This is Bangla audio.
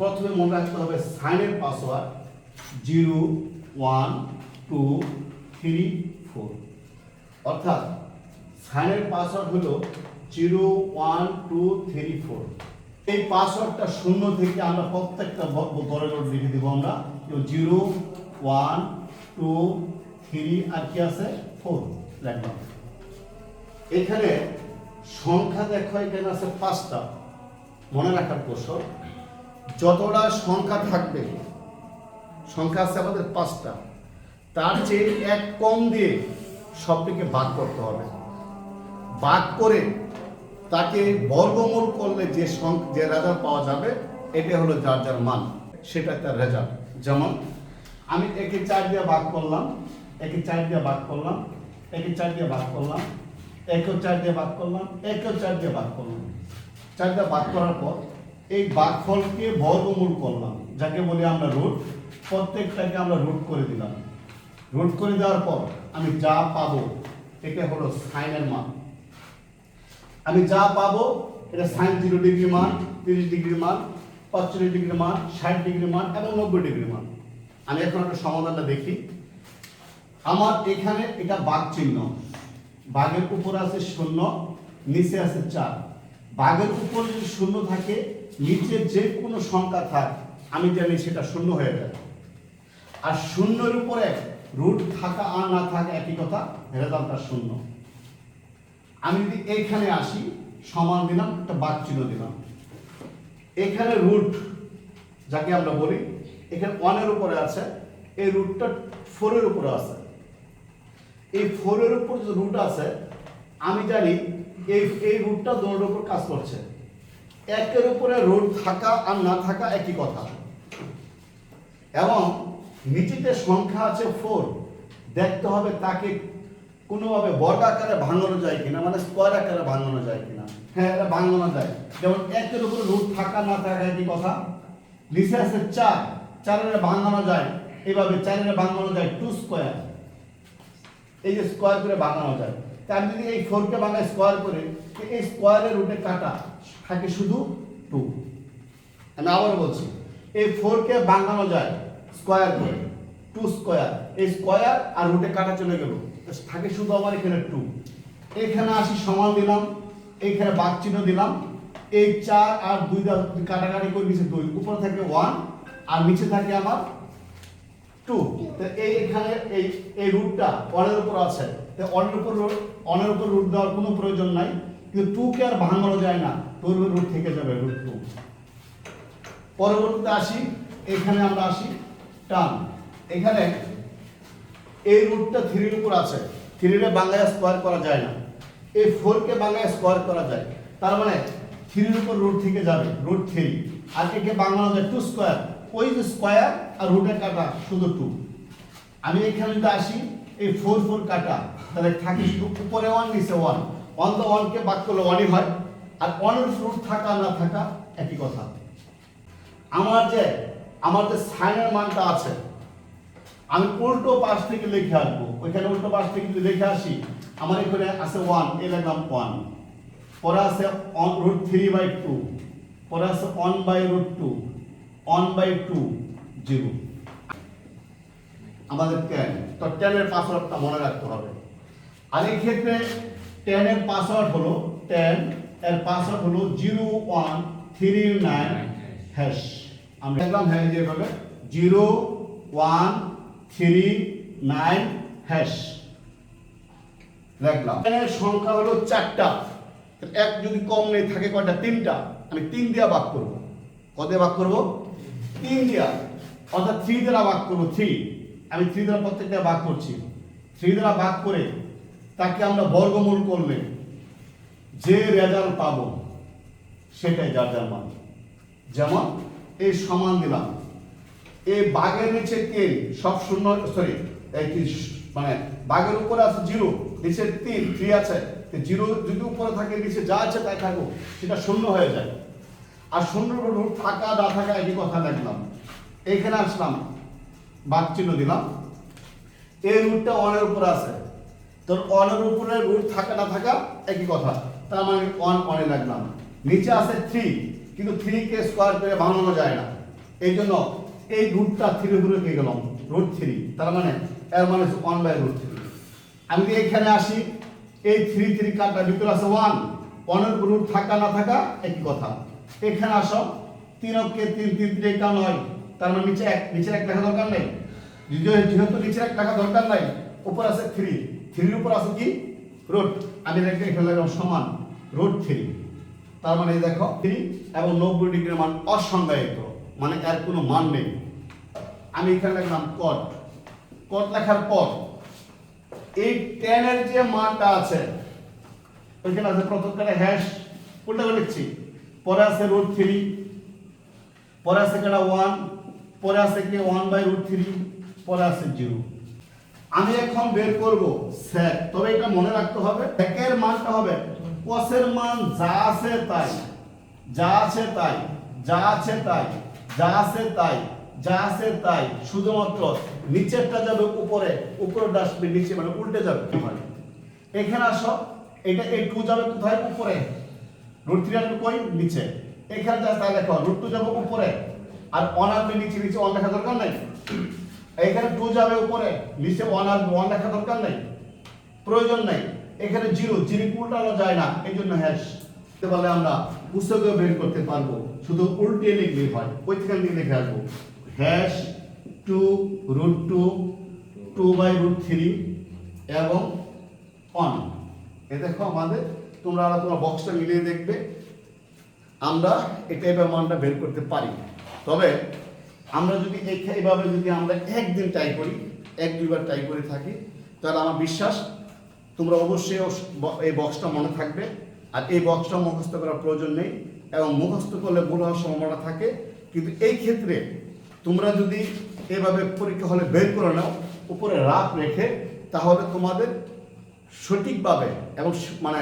প্রথমে মনে রাখতে হবে সাইনের password zero, one, two, three, four. অর্থাৎ সাইনের পাসওয়ার্ড হলো zero, one, two, three, four. এই পাসওয়ার্ডটা শূন্য থেকে আমরা প্রত্যেকটা বড় লিখে দিব আমরা। জিরো, ওয়ান, টু, থ্রি, আর কি আছে? ফোর লিখলাম এখানে সংখ্যা দেখো, এখানে আছে পাঁচটা। মনে রাখার কৌশল। যতটা সংখ্যা থাকবে, সংখ্যা আছে আমাদের পাঁচটা, তার চেয়ে এক কম দিয়ে সবটিকে ভাগ করতে হবে। ভাগ করে তাকে বর্গমূল করলে যে যে রেজাল্ট পাওয়া যাবে এটা হলো যার যার মান সেটা তার রেজাল্ট যেমন, আমি একে চার দিয়ে ভাগ করলাম, একে চার দিয়ে ভাগ করলাম, একে চার দিয়ে ভাগ করলাম, একেও চার দিয়ে ভাগ করলাম, একেও চার দিয়ে ভাগ করলাম। চার দিয়ে ভাগ করার পর এই ভাগফলকে বর্গমূল করলাম, যাকে বলি আমরা রুট, প্রত্যেকটাকে আমরা রুট করে দিলাম। রুট করে দেওয়ার পর আমি যা পাবো, এটা হলো সাইনের মান। আমি যা পাবো, এটা সাইন জিরো ডিগ্রি মান, তিরিশ ডিগ্রি মান, পঁয়তাল্লিশ ডিগ্রি মান, ষাট ডিগ্রি মান এবং নব্বই ডিগ্রি মান। আমি এখন একটা সমাধানটা দেখি। আমার এখানে এটা বাঘ চিহ্ন। বাঘের উপর আছে শূন্য, নিচে আছে চার। বাঘের উপর যদি শূন্য থাকে নিচে যে কোনো সংখ্যা থাক, আমি জানি সেটা শূন্য হয়ে যায় আর শূন্যের উপরে রুট থাকা আর না থাকা, একই কথা রেজাল্টটা শূন্য। আমি যদি এইখানে আসি, সমান দিলাম, একটা বাদ চিহ্ন দিলাম। এখানে রুট যাকে আমরা বলি, এখানে ওয়ানের উপরে আছে, এই রুটটা ফোরের উপরে আছে। এই ফোরের উপর যে রুট আছে, আমি জানি এই এই রুটটা দৌড়ের উপর কাজ করছে। একের উপরে রুট থাকা আর না থাকা একই কথা। এবং নিচেতে সংখ্যা আছে ফোর দেখতে হবে তাকে কোনোভাবে বর্গ আকারে ভাঙানো যায় কিনা মানে স্কোয়ার আকারে ভাঙানো যায় কিনা। হ্যাঁ এটা ভাঙানো যায়। যেমন একের উপরে রুট থাকা, না থাকা একই কথা। নিচে আছে চার। চারের ভাঙানো যায়। এভাবে চারের ভাঙানো যায় টু স্কোয়ার এই যে স্কোয়ার করে ভাঙানো যায়। তা আমি যদি এই ফোরকে ভাঙাই স্কোয়ার করে এই স্কোয়ারের রুটে কাটা। থাকে শুধু টু। আবার বলছি, এই ফোরকে ভাঙানো যায় স্কোয়ার করে টু স্কোয়ার এই স্কোয়ার আর রুটে কাটা চলে গেল থাকে শুধু আমার এখানে টু এখানে আসি সমান দিলাম এইখানে বাক দিলাম, এই চার আর দুই কাটাকাটি করে নিচে দুই, উপরে থাকে ওয়ান আর নিচে থাকে আমার টু তো এই এখানে এই এই রুটটা অনের উপর আছে। অনের উপর অনের উপর রুট দেওয়ার কোনো প্রয়োজন নাই। কিন্তু টু কে আর ভাঙানো যায় না। তোর রুট থেকে যাবে রুট টু পরবর্তীতে আসি, এখানে আমরা আসি, টান। এখানে এই রুটটা থ্রির উপর আছে। থ্রিরে বাংলায় স্কোয়ার করা যায় না। এই ফোরকে বাংলায় স্কোয়ার করা যায়। তার মানে থ্রির উপর রুট থেকে যাবে, রুট থ্রি। আর একে বাংলানো যায় টু স্কোয়ার ওই যে স্কোয়ার আর রুটের কাটা শুধু টু আমি এখানে যদি আসি, এই ফোর ফোর কাটা, তাহলে থাকে শুধু উপরে ওয়ান নিচে ওয়ান ওয়ান তো ওয়ানকে বাদ করলে ওয়ানই হয়, আর ওয়ানের রুট থাকা না থাকা একই কথা। আমার যে আমার যে সাইনের মানটা আছে, আমি উল্টো পাশ থেকে লিখে আসব। ওইখানে উল্টো পাশ থেকে যদি লিখে আসি, আমার এখানে আছে ওয়ান এ লিখলাম ওয়ান পরে আছে on root three by two পরে আছে one by root two one by two zero আমাদের টেন তো টেনের পাসওয়ার্ডটা মনে রাখতে হবে। আর এই ক্ষেত্রে টেনের পাসওয়ার্ড হলো টেন এর পাসওয়ার্ড হলো zero one three nine hash আমরা দেখলাম হ্যাঁ যেভাবে zero one three nine hash লিখলাম এখানে সংখ্যা হলো চারটা। এক যদি কম নেই, থাকে কয়টা? তিনটা। আমি তিন দিয়া ভাগ করব। কত দিয়ে ভাগ করব? তিন দিয়া। অর্থাৎ থ্রি দ্বারা ভাগ করব থ্রি আমি থ্রি দ্বারা প্রত্যেকটা ভাগ করছি। থ্রি দ্বারা ভাগ করে তাকে আমরা বর্গমূল করলে যে রেজাল্ট পাবো, সেটাই যার যার মান। যেমন এই সমান দিলাম। এই বাঘের নিচে তিন সব শূন্য সরি মানে বাঘের উপরে আছে জিরো, নিচে তিন, থ্রি আছে। জিরো যদি উপরে থাকে, নিচে যা আছে তাই থাকো সেটা শূন্য হয়ে যায়। আর শূন্য থাকা না থাকা একই কথা দেখলাম। এইখানে আসলাম, বাঘ চিহ্ন দিলাম। এই রুটটা অনের উপরে আছে। তোর অনের উপরে রুট থাকা না থাকা, একই কথা। তার মানে অন অনে লাগলাম নিচে আছে থ্রি কিন্তু থ্রি কে স্কোয়ার করে ভাঙানো যায় না। এই জন্য এই রুটটা থ্রি উপরে কে গেলাম রুট থ্রি তার মানে এর মানে ওয়ান বাই রুট থ্রি আমি যদি এখানে আসি, এই থ্রি থ্রি কাটা ভিতরে আছে ওয়ান ওয়ানের রুট থাকা না থাকা, একই কথা। এখানে আসো, তিন অক্ষে তিন তিন তিনটা নয়। তার মানে নিচে এক নিচের এক লেখা দরকার নেই। যেহেতু যেহেতু নিচের এক লেখা দরকার নাই, উপর আছে থ্রি থ্রির উপর আছে কি? রোড। আমি দেখতে এখানে লাগলাম সমান রোড থ্রি। তার মানে দেখো, থ্রি এবং নব্বই ডিগ্রির মান অসংজ্ঞায়িত মানে এর কোনো মান নেই। আমি এখানে লিখলাম কট কট লেখার পর এই টেনের যে মানটা আছে, ওইখানে আছে প্রথমখানে হ্যাশ উল্টা করে লিখছি। পরে আছে রুট থ্রি, পরে আছে কেটা ওয়ান পরে আছে কি ওয়ান বাই রুট থ্রি, পরে আছে জিরো আমি এখন বের করব। স্যাক তবে এটা মনে রাখতে হবে স্যাকের মানটা হবে, কসের মান যা আছে তাই, যা আছে তাই, যা আছে তাই, যা আছে তাই, যা আছে তাই, শুধুমাত্র নিচেরটা যাবে উপরে উপরেরটা আসবে নিচে মানে উল্টে যাবে এখানে আসো, এটা এই টু যাবে কোথায়? উপরে। রুট থ্রি আসবে কই? নিচে। এখানে যা তাই দেখো রুট টু যাবে উপরে। আর আসবে নিচে নিচে ওয়ান লেখা দরকার নাই? এখানে টু যাবে উপরে নিচে ওয়ান আসবে ওয়ান লেখা দরকার নাই, প্রয়োজন নাই। এখানে জিরো জিরো উল্টানো যায় না এই জন্য হ্যাশ বলে আমরা পুস্তকে বের করতে পারব। শুধু উল্টে লিখলেই হয়, ওই থেকে লিখে আসব। Hash two root two two by root three এবং অন এ দেখো আমাদের, তোমরা আর তোমার বক্সটা মিলিয়ে দেখবে। আমরা এটা মানটা বের করতে পারি। তবে আমরা যদি এভাবে যদি আমরা একদিন ট্রাই করি, এক দুইবার ট্রাই করে থাকি, তাহলে আমার বিশ্বাস, তোমরা অবশ্যই এই বক্সটা মনে থাকবে। আর এই বক্সটা মুখস্থ করার প্রয়োজন নেই, এবং মুখস্থ করলে ভুল হওয়ার সম্ভাবনা থাকে। কিন্তু এই ক্ষেত্রে তোমরা যদি এভাবে পরীক্ষা হলে বের করে নাও, উপরে রাপ রেখে, তাহলে তোমাদের সঠিকভাবে এবং মানে